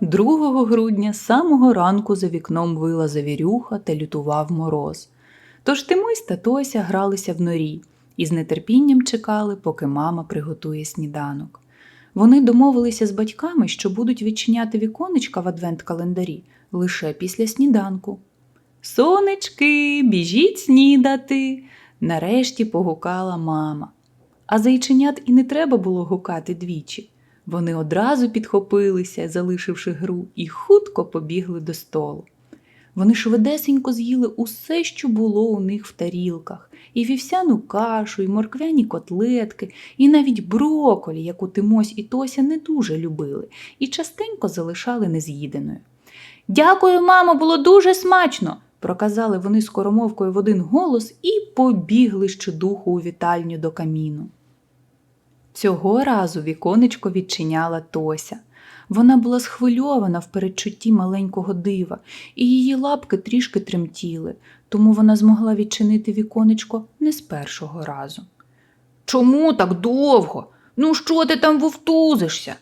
2 грудня з самого ранку за вікном вила завірюха та лютував мороз. Тож Тимусь та Тося гралися в норі і з нетерпінням чекали, поки мама приготує сніданок. Вони домовилися з батьками, що будуть відчиняти віконечка в адвент-календарі лише після сніданку. Сонечки, біжіть снідати. Нарешті погукала мама. А зайченят і не треба було гукати двічі. Вони одразу підхопилися, залишивши гру, і хутко побігли до столу. Вони швидесенько з'їли усе, що було у них в тарілках, і вівсяну кашу, і морквяні котлетки, і навіть броколі, яку Тимось і Тося не дуже любили, і частенько залишали нез'їденою. Дякую, мамо, було дуже смачно, проказали вони скоромовкою в один голос і побігли щодуху у вітальню до каміну. Цього разу віконечко відчиняла Тося. Вона була схвильована в передчутті маленького дива, і її лапки трішки тремтіли, тому вона змогла відчинити віконечко не з першого разу. Чому так довго? Ну, що ти там вовтузишся?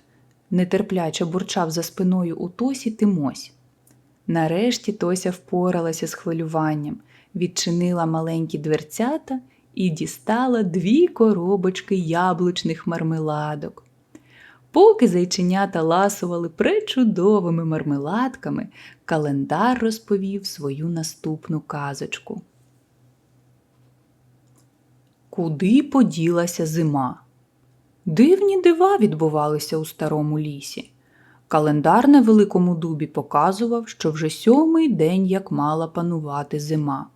нетерпляче бурчав за спиною у Тосі Тимось. Нарешті Тося впоралася з хвилюванням, відчинила маленькі дверцята і дістала дві коробочки яблучних мармеладок. Поки зайченята ласували пречудовими мармеладками, календар розповів свою наступну казочку. Куди поділася зима? Дивні дива відбувалися у старому лісі. Календар на Великому дубі показував, що вже сьомий день як мала панувати зима,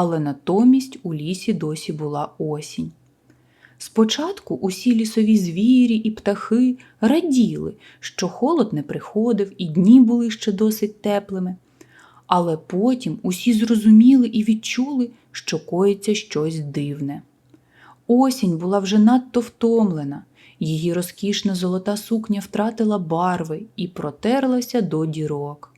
але натомість у лісі досі була осінь. Спочатку усі лісові звірі і птахи раділи, що холод не приходив і дні були ще досить теплими. Але потім усі зрозуміли і відчули, що коїться щось дивне. Осінь була вже надто втомлена, її розкішна золота сукня втратила барви і протерлася до дірок.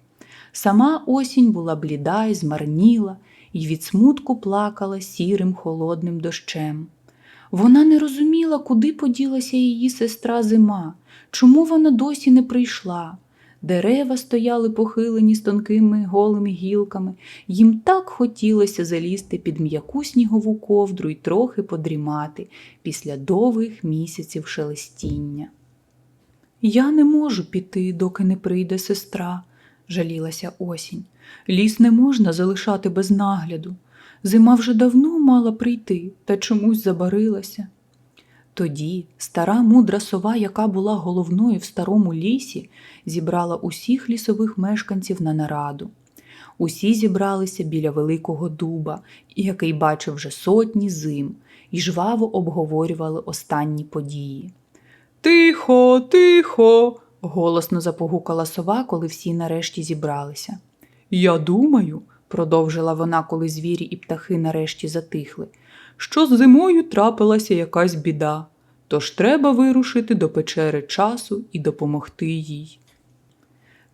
Сама осінь була бліда і змарніла, і від смутку плакала сірим холодним дощем. Вона не розуміла, куди поділася її сестра зима, чому вона досі не прийшла. Дерева стояли похилені з тонкими голими гілками, їм так хотілося залізти під м'яку снігову ковдру і трохи подрімати після довгих місяців шелестіння. Я не можу піти, доки не прийде сестра, жалілася осінь. Ліс не можна залишати без нагляду. Зима вже давно мала прийти та чомусь забарилася. Тоді стара мудра сова, яка була головною в старому лісі, зібрала усіх лісових мешканців на нараду. Усі зібралися біля великого дуба, який бачив вже сотні зим, і жваво обговорювали останні події. Тихо, тихо. голосно запогукала сова, коли всі нарешті зібралися. Я думаю, продовжила вона, коли звірі і птахи нарешті затихли, що з зимою трапилася якась біда, тож треба вирушити до печери часу і допомогти їй.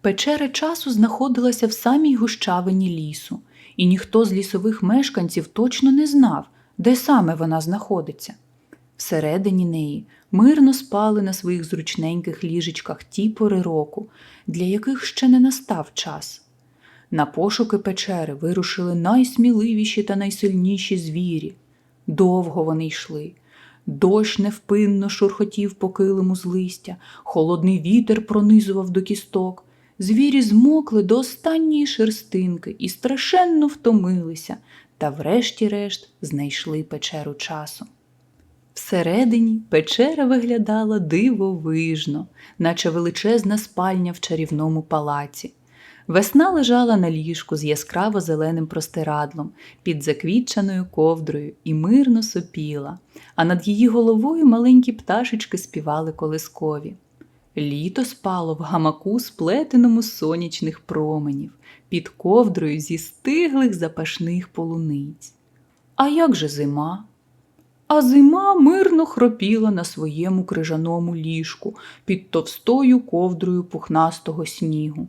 Печера часу знаходилася в самій гущавині лісу, і ніхто з лісових мешканців точно не знав, де саме вона знаходиться. Всередині неї мирно спали на своїх зручненьких ліжечках ті пори року, для яких ще не настав час. На пошуки печери вирушили найсміливіші та найсильніші звірі. Довго вони йшли. Дощ невпинно шурхотів по килиму з листя, холодний вітер пронизував до кісток. Звірі змокли до останньої шерстинки і страшенно втомилися, та врешті-решт знайшли печеру часу. Всередині печера виглядала дивовижно, наче величезна спальня в чарівному палаці. Весна лежала на ліжку з яскраво зеленим простирадлом під заквітчаною ковдрою і мирно сопіла, а над її головою маленькі пташечки співали колискові. Літо спало в гамаку, сплетеному з сонячних променів, під ковдрою зі стиглих запашних полуниць. А як же зима? А зима мирно хропіла на своєму крижаному ліжку під товстою ковдрою пухнастого снігу.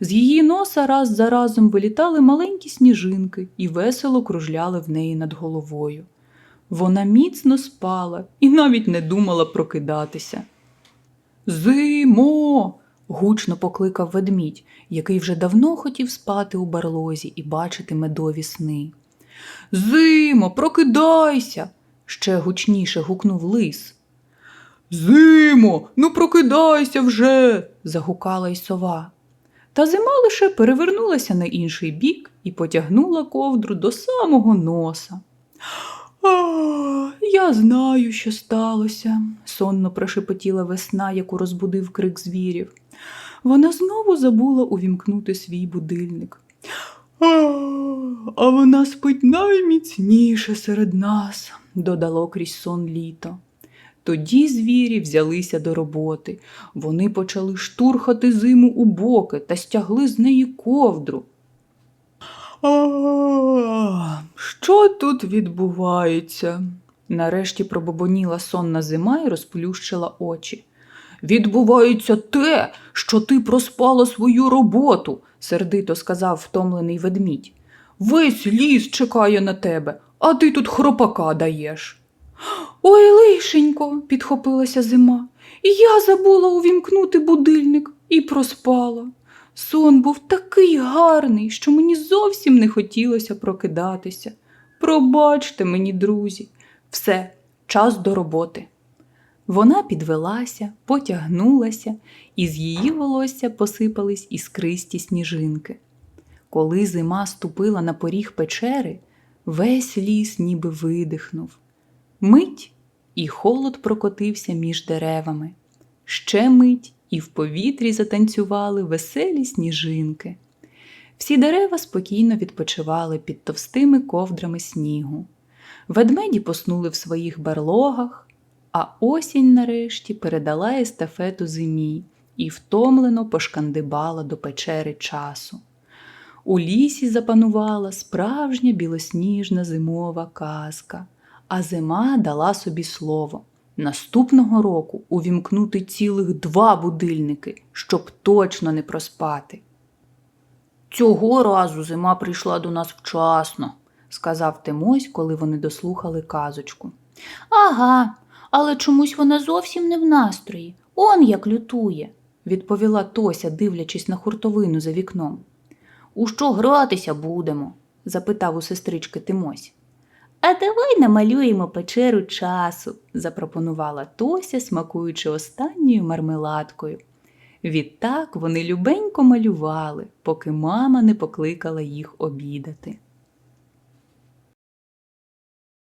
З її носа раз за разом вилітали маленькі сніжинки і весело кружляли в неї над головою. Вона міцно спала і навіть не думала прокидатися. Зимо. гучно покликав ведмідь, який вже давно хотів спати у барлозі і бачити медові сни. Зимо, прокидайся. Ще гучніше гукнув лис. Зимо, ну прокидайся вже. загукала й сова. Та зима лише перевернулася на інший бік і потягнула ковдру до самого носа. А, я знаю, що сталося, сонно прошепотіла весна, яку розбудив крик звірів. Вона знову забула увімкнути свій будильник. А, вона спить найміцніше серед нас, додало крізь сон літо. Тоді звірі взялися до роботи. Вони почали штурхати зиму у боки та стягли з неї ковдру. А, що тут відбувається? Нарешті пробобоніла сонна зима і розплющила очі. Відбувається те, що ти проспала свою роботу, сердито сказав втомлений ведмідь. Весь ліс чекає на тебе, а ти тут хропака даєш. Ой, лишенько, підхопилася зима. І я забула увімкнути будильник і проспала. Сон був такий гарний, що мені зовсім не хотілося прокидатися. Пробачте мені, друзі, все, час до роботи. Вона підвелася, потягнулася, і з її волосся посипались іскристі сніжинки. Коли зима ступила на поріг печери, весь ліс ніби видихнув. Мить і холод прокотився між деревами. Ще мить і в повітрі затанцювали веселі сніжинки. Всі дерева спокійно відпочивали під товстими ковдрами снігу. Ведмеді поснули в своїх барлогах, а осінь нарешті передала естафету зимі і втомлено пошкандибала до печери часу. У лісі запанувала справжня білосніжна зимова казка, а зима дала собі слово наступного року увімкнути цілих два будильники, щоб точно не проспати. Цього разу зима прийшла до нас вчасно, сказав Тимось, коли вони дослухали казочку. Ага, але чомусь вона зовсім не в настрої. Он як лютує, відповіла Тося, дивлячись на хуртовину за вікном. У що гратися будемо? запитав у сестрички Тимось. А давай намалюємо печеру часу, запропонувала Тося, смакуючи останньою мармеладкою. Відтак вони любенько малювали, поки мама не покликала їх обідати.